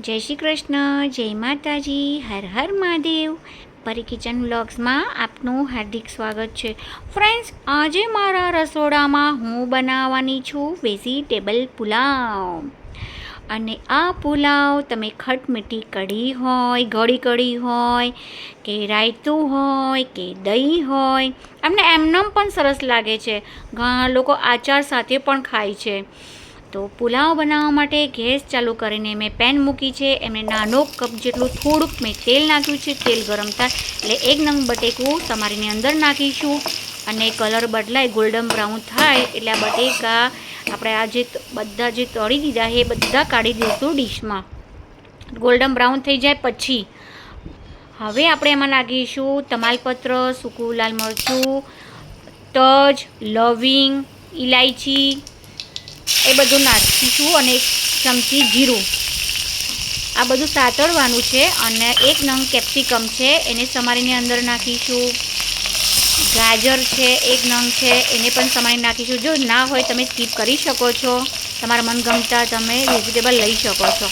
જય શ્રી કૃષ્ણ, જય માતાજી, હર હર મહાદેવ. પરી કિચન વ્લોગ્સમાં આપનું હાર્દિક સ્વાગત છે. ફ્રેન્ડ્સ આજે મારા રસોડામાં હું બનાવવાની છું વેજીટેબલ પુલાવ. અને આ પુલાવ તમે ખટમીઠી કઢી હોય, ગળી કઢી હોય, કે રાયતું હોય, કે દહીં હોય એમને એમનેમ પણ સરસ લાગે છે. ઘણા લોકો આચાર સાથે પણ ખાય છે. તો પુલાવ બનાવવા માટે ગેસ ચાલુ કરીને મેં પેન મૂકી છે. એમને નાનો કપ જેટલું થોડુંક મેં તેલ નાખ્યું છે. તેલ ગરમ થાય એટલે એક નંગ બટેકું તમારીની અંદર નાખીશું અને કલર બદલાય, ગોલ્ડન બ્રાઉન થાય એટલે આ બટેકા આપણે આ જે બધા જે તળી દીધા એ બધા કાઢી દઈશું ડીશમાં. ગોલ્ડન બ્રાઉન થઈ જાય પછી. હવે આપણે એમાં નાખીશું તમાલપત્ર, સૂકું લાલ મરચું, તજ, લવિંગ ઇલાયચી એ બધું નાખીશું અને એક ચમચી જીરું. આ બધું સાતળવાનું છે અને એક નંગ કેપ્સિકમ છે, એને સમારીની અંદર નાખીશું. ગાજર છે, એક નંગ છે, એને પણ સમારી નાખીશું. જો ના હોય તમે સ્કીપ કરી શકો છો. તમારા મનગમતા તમે વેજીટેબલ લઈ શકો છો.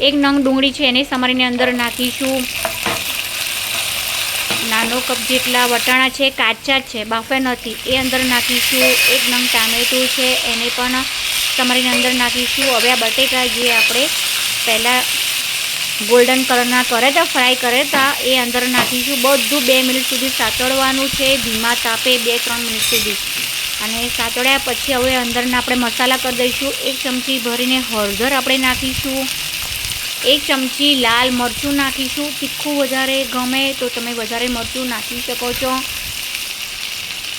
એક નંગ ડુંગળી છે, એને સમારીની અંદર નાખીશું. નાનો કપ જેટલા વટાણા છે, કાચા છે બાફે નથી. એ અંદર નાખીશું. એક નંગ ટામેટું છે, એને પણ તમારીની અંદર નાખીશું. હવે આ બટેકા જે આપણે પહેલાં ગોલ્ડન કલરના કરે હતા ફ્રાય કરે હતા એ અંદર નાખીશું. બધું બે મિનિટ સુધી સાતળવાનું છે. ધીમા તાપે બે ત્રણ મિનિટ સુધી. અને સાતળ્યા પછી હવે અંદરના આપણે મસાલા કરી દઈશું. એક ચમચી ભરીને હળદર આપણે નાખીશું. એક ચમચી લાલ મરચું નાખીશું. તીખું વધારે ગમે તો તમે વધારે મરચું નાખી શકો છો.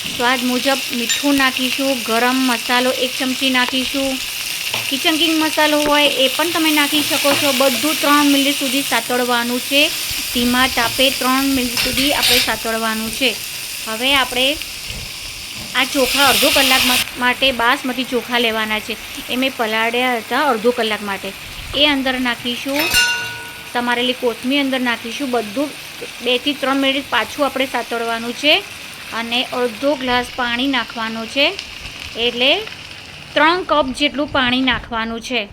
સ્વાદ મુજબ મીઠું નાખીશું, ગરમ મસાલો એક ચમચી નાખીશું. કિચન કિંગ મસાલો હોય એ પણ તમે નાખી શકો છો. બધું ત્રણ મિનિટ સુધી સાતળવાનું છે. ધીમા તાપે ત્રણ મિનિટ સુધી આપણે સાતળવાનું છે. હવે આપણે આ ચોખા અડધો કલાક માટે બાસમતી ચોખા લેવાના છે. એ મેં પલાળ્યા હતા અડધો કલાક માટે. એ અંદર નાખીશું, તમારેલી કોથમીર અંદર નાખીશું. બધું બેથી ત્રણ મિનિટ પાછું આપણે સાતળવાનું છે. અને અડધો ગ્લાસ પાણી નાખવાનું છે. એટલે ત્રણ કપ જેટલું પાણી નાખવાનું છે.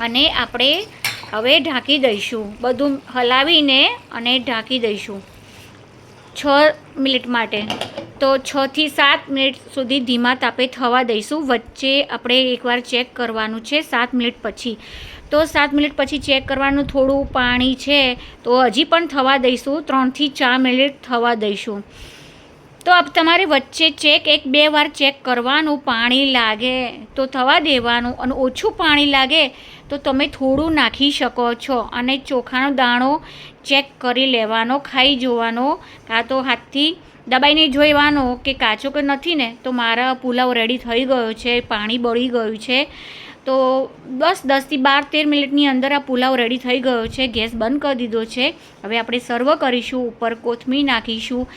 અને આપણે હવે ઢાંકી દઈશું. બધું હલાવીને અને ઢાંકી દઈશું. છ મિનિટ માટે. તો છથી સાત મિનિટ સુધી ધીમા તાપે થવા દઈશું. વચ્ચે આપણે એકવાર ચેક કરવાનું છે સાત મિનિટ પછી. તો સાત મિનિટ પછી ચેક કરવાનું થોડું પાણી છે તો હજી પણ થવા દઈશું. ત્રણથી ચાર મિનિટ થવા દઈશું. તો તમારે વચ્ચે ચેક એક બે વાર ચેક કરવાનું, પાણી લાગે તો થવા દેવાનું અને ઓછું પાણી લાગે તો તમે થોડું નાખી શકો છો અને ચોખાનો દાણો ચેક કરી લેવાનો, ખાઈ જોવાનો, કાં તો હાથથી દબાઈને જોઈવાનો કે કાચો કે નથી ને, તો મારા પુલાવ રેડી થઈ ગયો છે, પાણી બળી ગયું છે. તો બસ દસથી બાર, તેર મિનિટની અંદર આ પુલાવ રેડી થઈ ગયો છે, ગેસ બંધ કરી દીધો છે. હવે આપણે સર્વ કરીશું, ઉપર કોથમીર નાખીશું.